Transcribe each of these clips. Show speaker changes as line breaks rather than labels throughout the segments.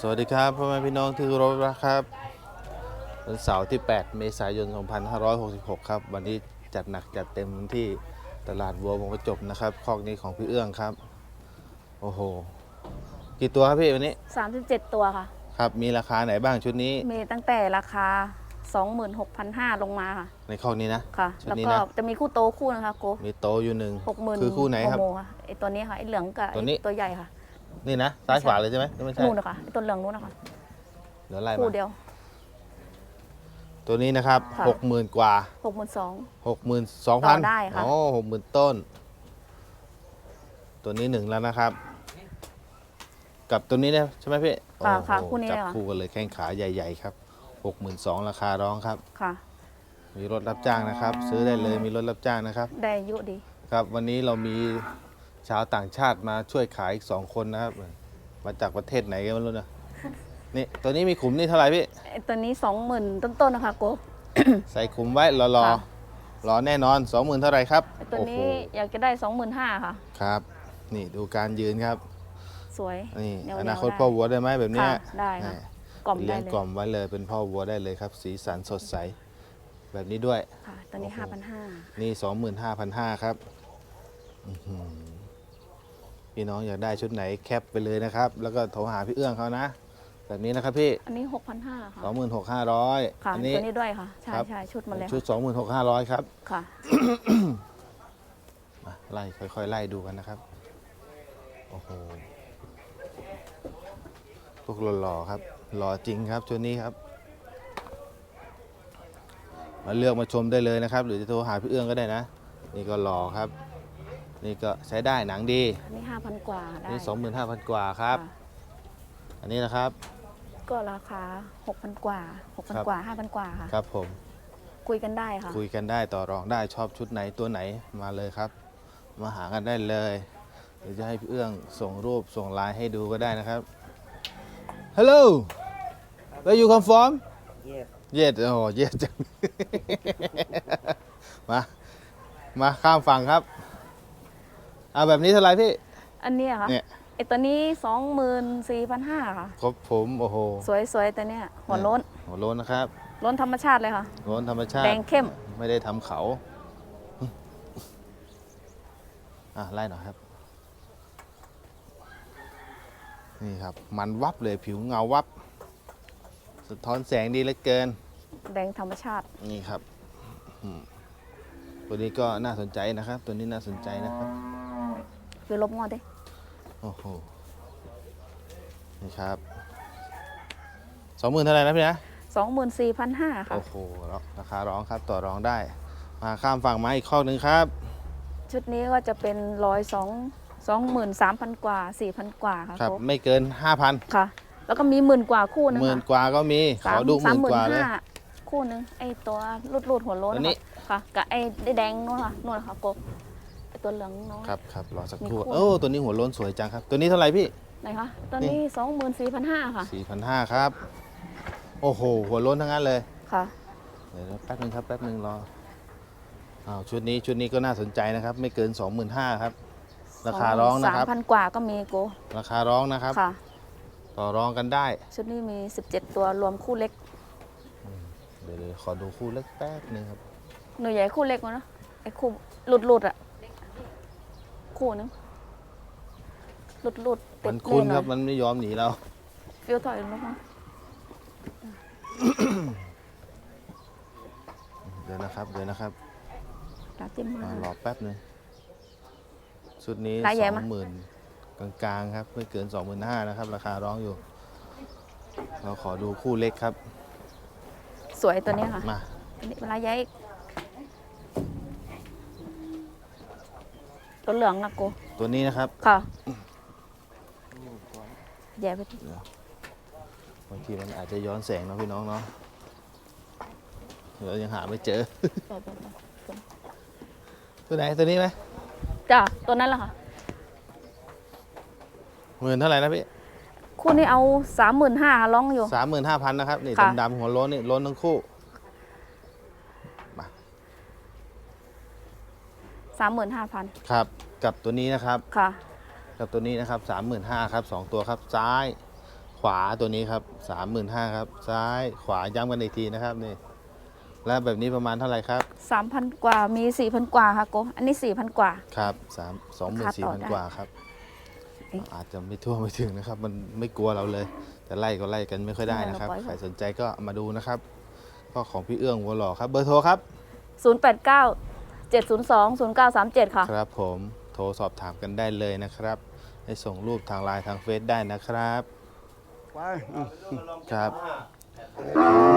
สวัสดีครับพ่อแม่พี่น้องที่เคารพรักครับวันเสาร์ที่ 8 เมษายน 2566 ครับ วันนี้จัดหนักจัดเต็มที่ตลาดวัววงประจบนะครับคอกนี้ของพี่เอื้องครับ โอ้โห กี่ตัวครับพี่วันนี้
37 ตัวค่ะ
ครับ มีราคาไหนบ้างชุดนี้
มีตั้งแต่ราคา 26,500 ลงมาค่ะ
ในคอกนี้นะ
ค่ะ
ชุด
แล้ว
นี้
ก็
นะ
จะมีคู่โตคู่นะคะโก
มีโตอยู่หนึ่ง
60,000
คือคู่ไหนครับ
โมโมค่ะไอตัวนี้ค่ะไอเหลืองกับ
ตัวนี้
ไอ้ตัวใหญ่ค่ะ
นี่นะซ้ายขวาเลยใช่ไหมไม่ใช่
นู่นนะคะไอตัวเหลืองนู่นนะคะ
เดี๋ยวไล่
คู่
มา
เดียว
ตัวนี้นะครับ
ค่ะ
60,000กว่า
62,000
หกหมื่นสอง
ต่
พัน
อได้ค่ะ
โอ้หกหมื่นต้น ตัวนี้หนึ่งแล้วนะครับ กับตัวนี้เนี่ยใช่ไหมพี่
ค่ะ
โอ้โห
ค่ะคู่นี้
จับ
เลยค่ะ
คู่กันเลยแข้งขาใหญ่ๆครับหกหมื่นสองราคาร้องครับ
ค่ะ
มีรถรับจ้างนะครับ ซื้อได้เลยมีรถรับจ้างนะครับ
ได้อายุดี
ครับวันนี้เรามี ชาวต่างชาติมาช่วยขายอีกสองคนนะครับ มาจากประเทศไหนกันไม่รู้นะ นี่ตัวนี้มีขุมนี่เท่าไหร่พี่
ไอตัวนี้20,000ต้นๆนะคะโก
ใส่ขุมไว้รอรอ
ค่ะ
รอแน่นอนสองหมื่นเท่าไหร่ครับ
ไอตัว
โอ้โห
นี้อยากจะได้25,000ค่ะ
ครับ นี่ดูการยืนครับ
สวย
นี่
แนวๆ
อนาคต
ได้
พ่อวัวได้ไหมแบบเนี้ย
ค่ะได้ค่ะ
นี่
กล่อม
เลี้
ได้
ยง
เลย
กล่อมไว้เลยเป็นพ่อวัวได้เลยครับ สีสันสดใส แบบนี้ด้วย
ค่ะตัวนี้
โอ้โห
5,500
นี่ 25,500 ครับอื้อหือ พี่น้องอยากได้ชุดไหนแคปไปเลยนะครับ แล้วก็โทรหาพี่เอื้องเขานะ แบบนี้นะครับพี่
อันนี้6,500ค่ะ
26,500
ค่ะ
อันี้
ตัวนี้ด้วยค่ะ ใช่
ครับ
ใช่ชุดมาแล้ว
ชุด26,500ครับ
ค่ะ
มาไล่ค่อยๆ ไล่ดูกันนะครับ โอ้โหพวกหล่อๆครับ หล่อจริงครับชุดนี้ครับ มาเลือกมาชมได้เลยนะครับ หรือจะโทรหาพี่เอื้องก็ได้นะ นี่ก็หล่อครับ นี่ก็ใช้ได้หนังดี
อันนี้5,000กว่าได้
นี่25,000กว่าครับ
ค่ะ
อันนี้นะครับ
ก็ราคา6,000กว่า
ครับ
6,000กว่า5,000กว่าค่ะ
ครับผม
คุยกันได้ค่ะ
คุยกันได้ต่อรองได้ชอบชุดไหนตัวไหนมาเลยครับ มาหากันได้เลยหรือจะให้พี่เอื้องส่งรูปส่งไลน์ให้ดูก็ได้นะครับ Hello where you come from
Yes.
Yes โอ้ yes จัง มา มาข้ามฝั่งครับ เอาแบบนี้เท่าไหร่พี่
อันเนี้ยค่ะ
เนี่ย
ไอตัวนี้24,500ค่ะ
ครบผมโอ้โห
สวยๆตัวเนี้ยหัวโล้น
หัวโล้นนะครับ
โล้นธรรมชาติเลยค่ะ
โล้นธรรมชาติ
แดงเข้ม
ไม่ได้ทำเขาอะไล่หน่อยครับ นี่ครับ มันวับเลยผิวเงาวับ สะท้อนแสงดีเหลือเกิน
แดงธรรมชาติ
นี่ครับอืมตัวนี้ก็น่าสนใจนะครับ ตัวนี้น่าสนใจนะครับ
คือลบงอดดิ
โอ้โห นี่ครับ สองหมื่นเท่าไหร่นะพี่นะ
24,500ค่ะ
โอ้โหราคาร้องครับต่อรองได้ มาข้ามฝั่งมาอีกข้อหนึ่งครับ
ชุดนี้ก็จะเป็นร้อยสองสองหมื่นสามพันกว่าสี่พันกว่าค่ะ
ครับ
โค้ก
ไม่เกิน5,000
ค่ะ แล้วก็มีหมื่นกว่าคู่นึง
หมื่น
ค่ะ
กว่าก็มีขอดูห
สาม
มื่น
หมื่
ก
น
ว่าเลย
ห้าคู่นึงไอตัวรูดรูดๆหัวโล้น
ตัวนี้
ค่ะกับไอแดงๆนู่นค่ะนู่นค่ะโกไอ ตัวเหลืองน้อย
ครับครับรอสัก
มี
ครู่
คู่
โอ้ตัวนี้หัวโล้นสวยจังครับ ตัวนี้เท่าไหร่พี่
ไหนคะตัวนี้สองหมื่นสี่พันห้าค่ะ
4,500ครับ โอ้โห หัวโล้นทั้งนั้นเลย
ค่ะ
เดี๋ยวนะแป๊บนึงครับแป๊บนึงรออ้าวชุดนี้ชุดนี้ก็น่าสนใจนะครับ ไม่เกิน 25,000ครับ ราคาร้องนะครับ
สามพันกว่าก็มีโก
ราคาร้องนะครับ
ค่ะ
ต่อรองกันได้
ชุดนี้มี 17 ตัวรวมคู่เล็ก
เดี๋ยวเดี๋ยวขอดูคู่เล็กแป๊บนึงครับ
หนูใหญ่คู่เล็กวะเนอะไอคู่หลุดหลุดๆอะ คู่นึงหลุดหลุดๆติด
มันคุ้น
ห
ครับ
อย
มันไม่ยอมหนีเรา
ฟิวถอยลงมา
เดี๋ยวนะครับ เดี๋ยวนะครับ
ตาจิ้ม
อ่า
มา
รอแป๊บนึงชุดนี้
ลายใหญ่
ส
ไหม
องหมื่นกลางๆครับ ไม่เกิน25,000นะครับ ราคาร้องอยู่ เราขอดูคู่เล็กครับ
สวยตัวเนี้ยค่ะ
มา
ตัวนี้เวลาย้าย ตัวเหลืองอะโก
ตัวนี้นะครับ
ค่ะแย่ไปที่
บางทีมันอาจจะย้อนแสงเนาะพี่น้องเนาะเรายังหาไม่เจอ ตัวไหนตัวนี้ไหม
จ้ะตัวนั้นแหละค่ะ
หมื่นเท่าไหร่นะพี่
คู่นี้เอาสามหมื่นห้าร้องอยู่
สามหมื่นห้าพันนะครับนี่
ค่ะ
ดำๆหัวโล้นนี่โล้นทั้งคู่
สามหมื่นห้าพัน
ครับ กับตัวนี้นะครับ
ค่ะ
กับตัวนี้นะครับสามหมื่นห้าครับสองตัวครับซ้ายขวาตัวนี้ครับสามหมื่นห้าครับ ซ้ายขวาย้ำกันอีกทีนะครับนี่แล้วแบบนี้ประมาณเท่าไหร่ครับ
สามพันกว่ามีสี่พันกว่าค่ะโกอันนี้สี่พันกว่า
ครับสามสองหมื่น
รา
สี่
คาต่อ
พัน
ได้
กว่าครับ
เอ๊ะ
อาจจะไม่ทั่วไม่ถึงนะครับ มันไม่กลัวเราเลย แต่ไล่ก็ไล่กันไม่ค่อยได้นะครับ
เราปล่อย
ใครสนใจก็มาดูนะครับ ก็ของพี่เอื้องวัวหล่อครับ เบอร์โทรครับ
ศู นย์แปดเก้าเจ็ดศูนย์สองศูนย์เก้าสามเจ็ดค่ะ
ครับผมโทรสอบถามกันได้เลยนะครับให้ส่งรูปทางไลน์ทางเฟซได้นะครับ
ไปอืม
ครับ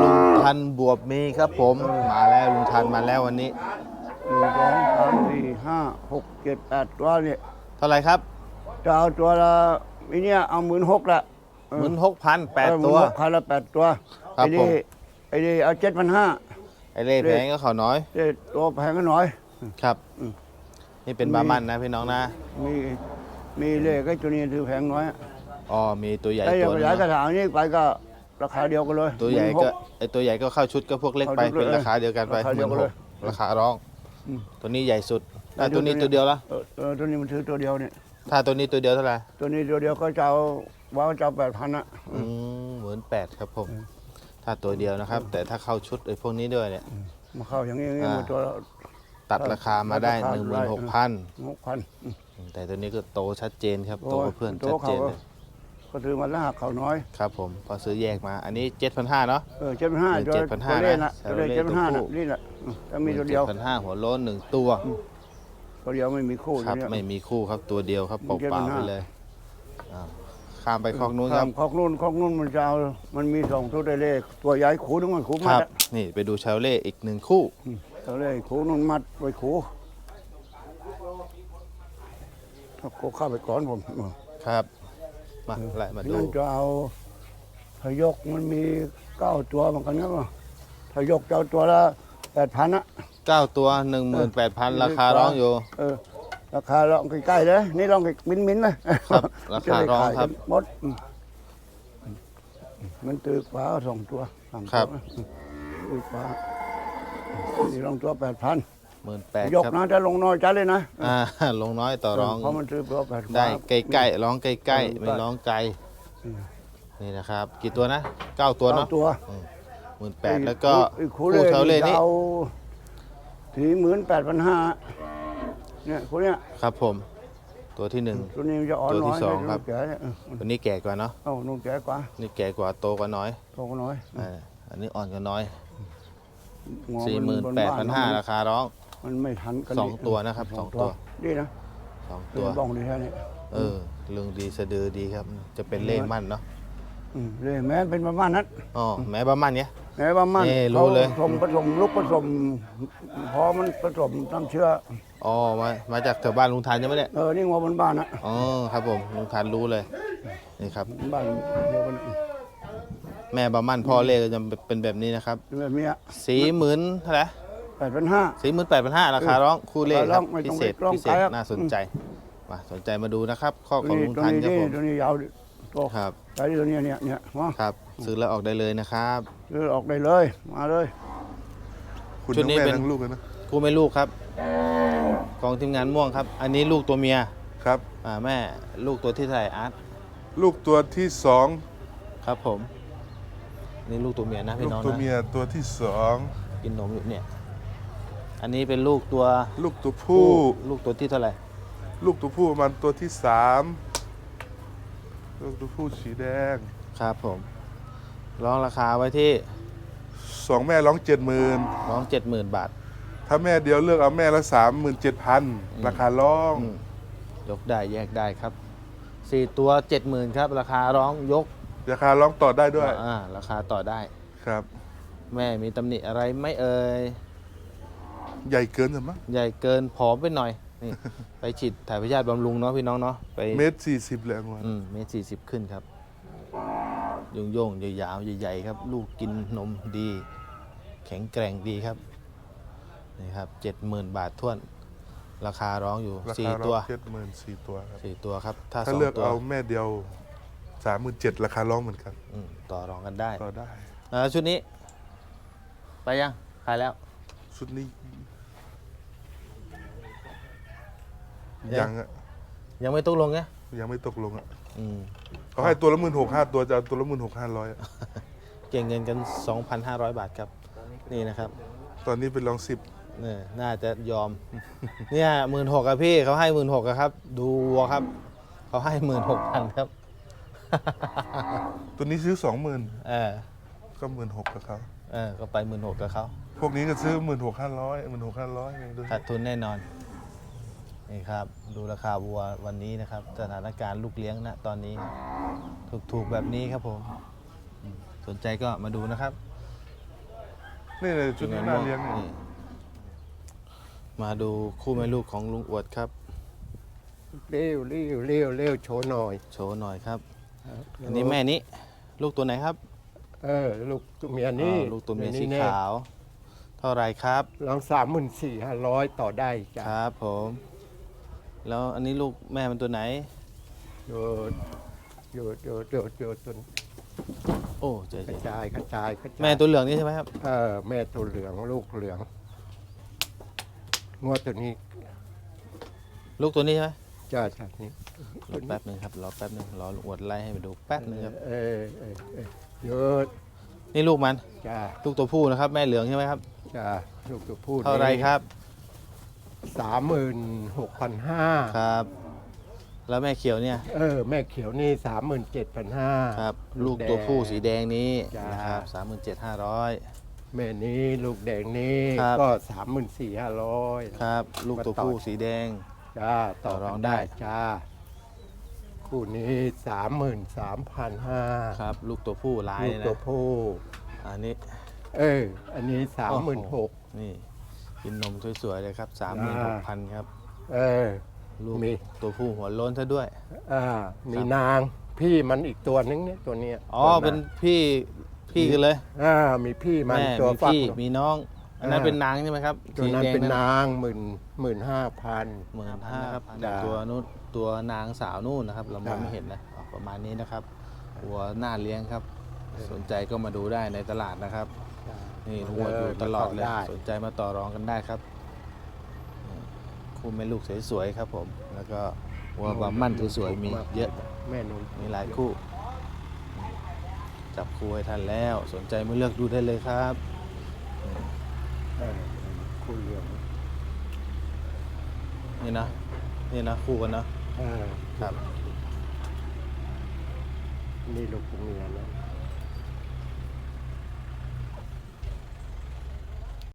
ลุงทันบวบมีครับผมมาแล้วลุงทันมาแล้ววันนี้
หนึ่งสองสามสี่ห้าหกเจ็ดแปดตัวเนี่ย
เท่าไหร่ครับ
จะเอาตัวละไอเนี่ยเอาหมื่นหกละ
หมื่นหกพันแปด
เออ
ตัว
16,000พันละแปดตัว
ครับ
ไอ้
ผม
นี่ไอ้นี่เอาเจ็ดพันห้า
ไอเล่แพงก็เขาน้อย
ตัวแพงก็หน่อย
ครับ
อืม
นี่เป็นบามันนะพี่น้องนะ
มีมีเลขไอ้ตัวนี้ถือแพงน้อย
อ๋อ มีตัวใหญ่
ถ้าอ
ตั
ยาก
ว
ข
นึง
ยายกระ
เนอะ
ถางนี้ไปก็ราคาเดียวกันเลย
ตัวใหญ่ก็
16,000
ไอตัวใหญ่ก็เข้าชุดก็พวกเล็กไป
เข้าชุด
เป็น
เลย
ราคาเดียวกันไป
ราคา
ห
เดี
มื่
ยวนกัน
ห
เล
ก
ย
ราคาร้อง
อืม
ตัวนี้ใหญ่สุด
แล้
ถ้าวตัวนี้
ตั
ตัวว
เดี
เดี
ย
ยว วละ
เออเออตัวนี้มันถือตัวเดียวเนี่ย
ถ้าตัวนี้ตัวเดียวเท่าไหร่
ตัวนี้ตัวเดียวก็จะเอาว่าจะเอาแปดพันอะ
อืมหมื่นแปดครับผม ถ้าตัวเดียวนะครับ แต่ถ้าเข้าชุดไอ้พวกนี้ด้วยเนี่ย
มาเข้าอย่างนี้อย่างนี้
อ่า
มาตัวละ
ตัดราคามาได้
ราคา
หนึ่งหมื่
ได้
นหกพัน
หกพัน
แต่ตัวนี้ก็โตชัดเจนครับ
โอ้
โตกว่าเพื่อน
โต
ชัด
เขา
เจนเลย
ก็ถือมาแล้วหักเขาน้อย
ครับผมพอซื้อแยกมา อันนี้เจ็ดพันห้าเนาะ
เออเจ็ดพันห้า
หนึ่ง
ตัว
7,500
ตัวเล่นนะ
นะ
ตัวเล่น
Chevrolet
เจ็ดพันห้า
ตัว
น่ะ
ผู้
นี่แหละอืมถ้ามีตัวเดียว
พันห้าหัวโล้นหนึ่งตัว
ตัวเดียวไม่มีคู่
ครับ
ตัวเนี้ย
ไม่มีคู่ครับตัวเดียวครับเป
7,500
ล่าๆไปเลยอ่า ข้ามไปคอกนู้นครับ
คอกนู้นคอกนู้นมันจะเอามันมีสองตัวเล่ตัวใหญ่ขูนึงมันขู
ค
มั
รั
ด
บ
อะ
นี่ไปดูชาวเล่อีกหนึ่งคู่
อืมตัวเล่ขูนู้นมัดไว้ขูถ้าโคเข้าไปก่อนผมเออ
ครับ มาไล่มาดู
นั่นจะเอาพยกมันมีเก้าตัวเหมือนกันนะพยกจะเอาตัวละแปดพันอะ
เก้าตัวหนึ่งหมื่นแปดพันราคาร้องอยู่
เออ ราคาลองใกล้ๆเลยนี่ลองมิ้นมิ้นๆเลย
ครับราคาร้องครับ
จะได้ขายกันหมดอืมมันตือฟ้าสองตัวสามตัว
ครับ
ตือฟ้านี่ลองตัวแปดพัน
หมื่นแปด
ยก
ครับ
นะจะลงน้อยจัดเลยนะ
อ่าลงน้อยต่อร้อง
เพราะมันตือตัวแปด
ได้ใกล้ๆร้องใกล้
เออ
ๆไม่ร้องไกล
อืม
นี่นะครับ กี่ตัวนะเก้าตัวเนาะ
ตัว
หมื่นแปดแล้วก็
ไอ้คู
คู่
เล่
เชาเล่นี่
เอาสี่หมื่นแปดพันห้า เนี่ยคนเนี้ย
ครับผม ตัวที่หนึ่ง
ตัวนี้มันจะอ่อน
ตัวที่
น้อย
สอง
ไม่
ครับ
แก่เนี่ยเออ
ตัวนี้แก่กว่าเนาะ
เอ้านุ่งแก่กว่า
นี่แก่กว่าโตกว่าน้อย
โตกว่าน้อย
อ่าอันนี้อ่อนกว่าน้อย
งอ
สี่ห
มั
มื่น
บ
แปดพันห้า
บ้
ราคาร้อง
มันไม่ทันกัน
สองตัวนะครับสองตัว
นี่นะ
สอง
ตั
ตัวว
บ้องดีแค่นี้
เออลุงดีสะดือดีครับ จะเป็นเล่มั่นเนาะ
อืมเลยแม้เป็นประมาณนั้น
อ๋อแม้บ้ามั่นเนี้ย
แม้ประมาณ
นี่รู้เลย
ขาผสมผสมลูกผสมพอมันผสมน้ำเชื้อ
อ๋อมามาจากแถวบ้านลุงทานใช่ไหมเนี่ย
เออ นี่งอมันบ้านนะ
อ๋อครับผมลุงทานรู้เลย นี่ครับ
บ้านเดียวกัน
แม่บามั่นพ่อเล่ก็จะเป็นแบบนี้นะครับ
แบบนี้
สี่หมื่นเท่าไหร่
แปดพันห้า
สี่หมื่นแปดพันห้าราคาร้องคู่เล่ค
ร้
รั
อบงไม่
พิ
ต้อง
เศษ
ร้อง
พิเศษ
ขายครับ
น่าสนใจมาสนใจมาดูนะครับ ข้อ
ตัว
ของ
นี้
ลุง
ตัว
ทัน
นี้
ครับผม
ตัวนี้ยาว โต
ครับ
ใช้ตัวเนี้ยเนี่ยเนี่ยมา
ครับ ซื้อแล้วออกได้เลยนะครับ
ซื้อออกได้เลย มาเลย
คุณ
ชุด
ทั้ง
นี้
แม่
เป็น
ทั้งลูกเลยนะ
คู่ไม่ลูกครับ ของทีมงานม่วงครับ อันนี้ลูกตัวเมีย
ครับ
อ่าแม่ลูกตัวที่เท่าไหร่อาร์ต
ลูกตัวที่สอง
ครับผม นี่ลูกตัวเมียนะพี่
ลูก
น้อง
ตัว
นะ
เมียตัวที่สอง
กินนมอยู่เนี่ย อันนี้เป็นลูกตัว
ลูกตัวผู้
ลูกตัวที่เท่าไหร่
ลูกตัวผู้ประมาณตัวที่สาม ลูกตัวผู้สีแดง
ครับผม ร้องราคาไว้ที่
สองแม่ร้องเจ็ดหมื่น
ร้องเจ็ดหมื่นบาท
ถ้าแม่เดียวเลือกเอาแม่ละสามหมื่นเจ็ดพันราคาร้อง
อืมยกได้แยกได้ครับสี่ตัวเจ็ดหมื่นครับ ราคาร้องยก
ราคาร้องต่อได้ด้วย
อ่าราคาต่อได้
ครับ
แม่มีตำหนิอะไรไหม่เอ่ย
ใหญ่เกินใช่ไหม
ใหญ่เกินผอมไปหน่อย นี่ ไปฉีดถ่ายพยาธิบำรุงเนาะพี่น้องเนาะไป
เมตรสี่สิบเลยอังวัน
อืมเมตรสี่สิบขึ้นครับโยงโยงๆยาวๆใหญ่ๆครับ ลูกกินนมดี แข็งแกร่งดีครับนี่ครับเจ็ดหมื่นบาทท้วน ราคาร้องอยู่
รา
สี่
คาร้
ตั
อ
ว
งเจ็ดหมื่นสี่ตัวครับ
สี่ตัวครับ ถ้า
ถ้า
สอง
เลือก
ตัว
เอาแม่เดียวสามหมื่นเจ็ดราคาร้องเหมือนกัน
อืมต่อรองกันได้
ต่อได้
แล้วชุดนี้ ไปยังขายแล้ว
ชุดนี้
ยัง
ยังอะ
ยังไม่ตกลงไง
ยังไม่ตกลงอะ
อืม
เขาให้ตัวละหมื่นหกห้าตัวจะเอาตัวละหมื่นหกห้าร้อย
เก่งเงินกัน 2,500 บาทครับ นี่นะครับ
ตอนนี้เป็นรองสิบ
เนี่ยน่าจะยอม เนี่ยหมื่นหกอะพี่เขาให้หมื่นหกครับ ดูวัวครับ เขาให้หมื่นหกพันครับ
ตัวนี้ซื้อสองหมื่น
เออ
ก็หมื่นหกกับเขา
เออก็ไปหมื่นหกกับเขา
พวกนี้ก็ซื้อหมื่นหกห้าร้อยหมื่นหกห้าร้อยดู
ขาดทุนแน่นอน นี่ครับ ดูราคาวัววันนี้นะครับ สถานการณ์ลูกเลี้ยงนะตอนนี้ ถูกๆแบบนี้ครับผมอืมสนใจก็มาดูนะครับ
นี่เลยชุดนี้น่าเลี้ยงเนี่ย
นี่มาดูคู่แม่ลูกของลุงอวดครับ
เร็วเร็วเร็วเร็วโชว์หน่อย
โชว์หน่อยครับ อันนี้แม่นี้ ลูกตัวไหนครับ
เออ ลูกตัวเมียนี่
อ๋อลูกตัวเมียสี
แขา
ว เท่าไหรครับ
ลองสามหมื่นสี่ห้าร้อยต่อได้จ้ะ
ครับผม แล้วอันนี้ลูกแม่มันตัวไหน
โยดโยดโยดโยดโยดตัว
โอ้เจ๊
กระจายกระจายกระจาย
แม่ตัวเหลืองนี่ใช่ไหมครับ
เออแม่ตัวเหลืองลูกเหลืองงวดตัวนี้
ลูกตัวนี้ใช่ไหม
จ้าจ้านี่
รอแป๊บหนึงครับรอแป๊บหนึงรอลุงอวดไล่ให้ไปดูแป๊บหนึงครับ
เออเออเออโยด
นี่ลูกมัน
จ้า
ลูกตัวผู้นะครับ แม่เหลืองใช่ไหมครับ
จ้าลูกตัวพูด
เท่าไรครับ
สามหมื่นหกพันห้า
ครับ แล้วแม่เขียวเนี่ย
เออ แม่เขียวนี่สามหมื่นเจ็ดพันห้า
ครับ ลูกตัวผู้สีแดงนี้
จ้าน
นะครับสามหมื่นเจ็ดห้าร้อย
แม่นี้ลูกแดงนี้
ครับ
ก็สามหมื่นสี่ห้าร้อย
ครับ ลูกตัวผู้สีแดง
จ้าต่อ
ต่อรอง
กัน
ได้
จ้า คู่นี้สามหมื่นสามพันห้า
ครับ ลูกตัวผู้ลาย
ลูก
เนี่ย
ตัว
นะ
ผู้
อันนี้
เออ อันนี้สามหมื่นหก
นี่ กินนมสวยๆเลยครับสามหมื่นหกพันครับ
เออ
ลูก
มี
ตัวผู้หัวโล้นซะด้วย
อ่า มีนางพี่มันอีกตัวนึงเนี่ยตัวเนี้ย
อ๋อ
ตัว
เป็นพี่พี่กันเลย
อ่ามีพี่มัน
แม่
ตัว
มี
ฟัก
พี่มีน้อง อันนั้น
อ่า
เป็นนางใช่ไหมครับ
ตัวนั้น
สีแดง
เป็นนางหมื่นหมื่นห้าพัน
หมื่นห้าครับ
จ้า
ตัวนู้นตัวนางสาวนู่นนะครับ เรามอง
จ้า
ไม่เห็นนะอ๋อประมาณนี้นะครับวัวหน้าเลี้ยงครับ สนใจก็มาดูได้ในตลาดนะครับ นี่วัวอยู่ตลอดเลย
ได้
สนใจมาต่อรองกันได้ครับนี่คู่แม่ลูกสวยๆครับผม แล้วก็วัวบามั่นสวยๆมีเยอะ
แม่นุ่น
มีหลายคู่ จับคู่ให้ท่านแล้ว สนใจมาเลือกดูได้เลยครับ
เออคู่เหลือง
นี่นะนี่นะคู่กันเนาะ
เออ
ครับ
นี่ลูกตัวเมียนะ